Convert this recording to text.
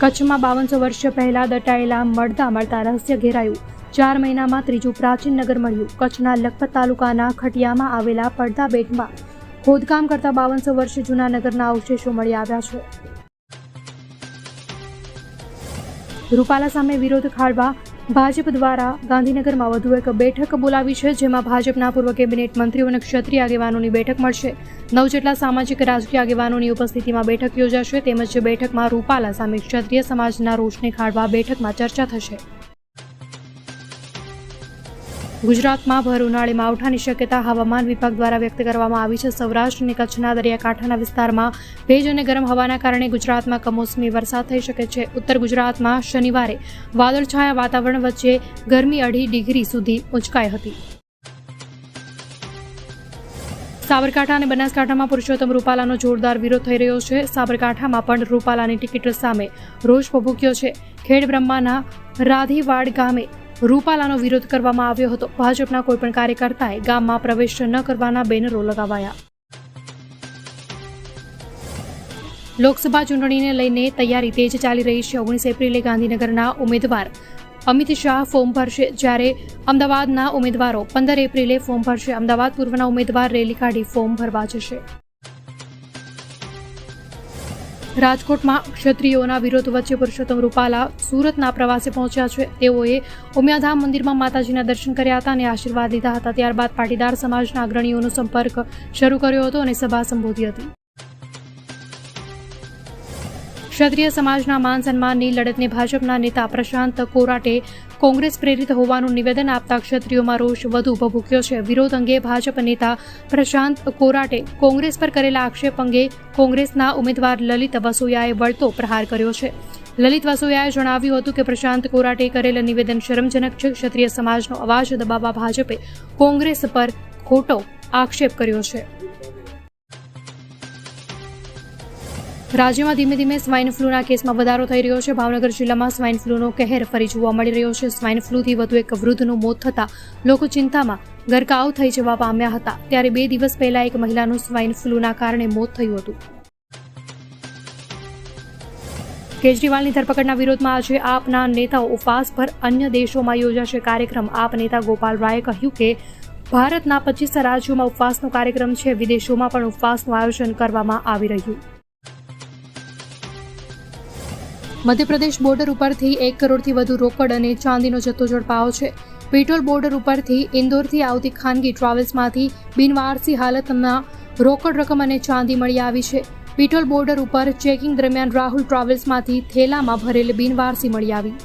કચ્છમાં બાવનસો વર્ષ પહેલા દટાયેલા મળતા મળતા રહસ્ય ઘેરાયું. ચાર મહિનામાં ત્રીજું પ્રાચીન નગર મળ્યું. કચ્છના લખપત તાલુકાના ખટિયામાં આવેલા પડદા બેટમાં ખોદકામ કરતા બાવનસો વર્ષ જૂના નગરના અવશેષો મળી આવ્યા છે. રૂપાલા સામે વિરોધ ખાળવા ભાજપ દ્વારા ગાંધીનગરમાં વધુ એક બેઠક બોલાવી છે, જેમાં ભાજપના પૂર્વ કેબિનેટ મંત્રીઓ અને ક્ષત્રિય આગેવાનોની બેઠક મળશે. નવ જેટલા સામાજિક રાજકીય આગેવાનોની ઉપસ્થિતિમાં બેઠક યોજાશે, તેમજ બેઠકમાં રૂપાલા સામે ક્ષત્રિય સમાજના રોષને ખાળવા બેઠકમાં ચર્ચા થશે. ગુજરાતમાં ભર ઉનાળે માવઠાની શક્યતા હવામાન વિભાગ દ્વારા વ્યક્ત કરવામાં આવી છે. સૌરાષ્ટ્ર અને કચ્છના દરિયાકાંઠાના વિસ્તારમાં ભેજ અને ગરમ હવાના કારણે ગુજરાતમાં કમોસમી વરસાદ થઈ શકે છે. ઉત્તર ગુજરાતમાં શનિવારે વાદળછાયા વાતાવરણ વચ્ચે ગરમી અઢી ડિગ્રી સુધી ઉંચકાઈ હતી. સાબરકાંઠા અને બનાસકાંઠામાં પુરુષોત્તમ રૂપાલાનો જોરદાર વિરોધ થઈ રહ્યો છે. સાબરકાંઠામાં પણ રૂપાલાની ટિકિટ સામે રોષ ભભૂક્યો છે. ખેડ બ્રહ્માના રાધીવાડ ગામે રૂપાલાનો વિરોધ કરવામાં આવ્યો હતો. ભાજપના કોઈપણ કાર્યકર્તાએ ગામમાં પ્રવેશ ન કરવાના બેનરો લગાવાયા. લોકસભા ચૂંટણીને લઈને તૈયારી તેજ ચાલી રહી છે. ઓગણીસ એપ્રિલે ગાંધીનગરના ઉમેદવાર અમિત શાહ ફોર્મ ભરશે જ્યારે અમદાવાદના ઉમેદવારો પંદર એપ્રિલે ફોર્મ ભરશે. અમદાવાદ પૂર્વના ઉમેદવાર રેલી કાઢી ફોર્મ ભરવા જશે. રાજકોટમાં ક્ષત્રિયોના વિરોધ વચ્ચે પુરુષોત્તમ રૂપાલા સુરતના પ્રવાસે પહોંચ્યા છે. તેઓએ ઉમિયાધામ મંદિરમાં માતાજીના દર્શન કર્યા હતા અને આશીર્વાદ લીધા હતા. ત્યારબાદ પાટીદાર સમાજના અગ્રણીઓનો સંપર્ક શરૂ કર્યો હતો અને સભા સંબોધી હતી. ક્ષત્રિય સમાજના માન સન્માનની લડતને ભાજપના નેતા પ્રશાંત કોરાટે કોંગ્રેસ પ્રેરિત હોવાનું નિવેદન આપતા ક્ષત્રિયોમાં રોષ વધુ ભભૂક્યો છે. વિરોધ અંગે ભાજપ નેતા પ્રશાંત કોરાટે કોંગ્રેસ પર કરેલા આક્ષેપ અંગે કોંગ્રેસના ઉમેદવાર લલિત વસોયાએ વળતો પ્રહાર કર્યો છે. લલિત વસોયાએ જણાવ્યું હતું કે પ્રશાંત કોરાટે કરેલ નિવેદન શરમજનક છે. ક્ષત્રિય સમાજનો અવાજ દબાવવા ભાજપે કોંગ્રેસ પર ખોટો આક્ષેપ કર્યો છે. રાજ્યમાં ધીમે ધીમે સ્વાઇન ફ્લૂના કેસમાં વધારો થઈ રહ્યો છે. ભાવનગર જિલ્લામાં સ્વાઇન ફ્લૂનો કહેર ફરી જોવા મળી રહ્યો છે. સ્વાઇન ફ્લૂથી વધુ એક વૃદ્ધનું મોત થતાં લોકો ચિંતામાં ગરકાવ થઈ જવા પામ્યા હતા. ત્યારે બે દિવસ પહેલા એક મહિલાનું સ્વાઇન ફ્લૂના કારણે મોત થયું હતું. કેજરીવાલની ધરપકડના વિરોધમાં આજે આપના નેતાઓ ઉપવાસ પર અન્ય દેશોમાં યોજાશે કાર્યક્રમ. આપ નેતા ગોપાલ રાયે કહ્યું કે ભારતના પચીસ રાજ્યોમાં ઉપવાસનો કાર્યક્રમ છે. વિદેશોમાં પણ ઉપવાસનું આયોજન કરવામાં આવી રહ્યું. મધ્યપ્રદેશ બોર્ડર ઉપરથી એક કરોડથી વધુ રોકડ અને ચાંદીનો જથ્થો ઝડપાયો છે. પેટ્રોલ બોર્ડર ઉપરથી ઇન્દોરથી આવતી ખાનગી ટ્રાવેલ્સમાંથી બિનવારસી હાલતમાં રોકડ રકમ અને ચાંદી મળી આવી છે. પેટ્રોલ બોર્ડર ઉપર ચેકિંગ દરમિયાન રાહુલ ટ્રાવેલ્સમાંથી થેલામાં ભરેલી બિનવારસી મળી આવી.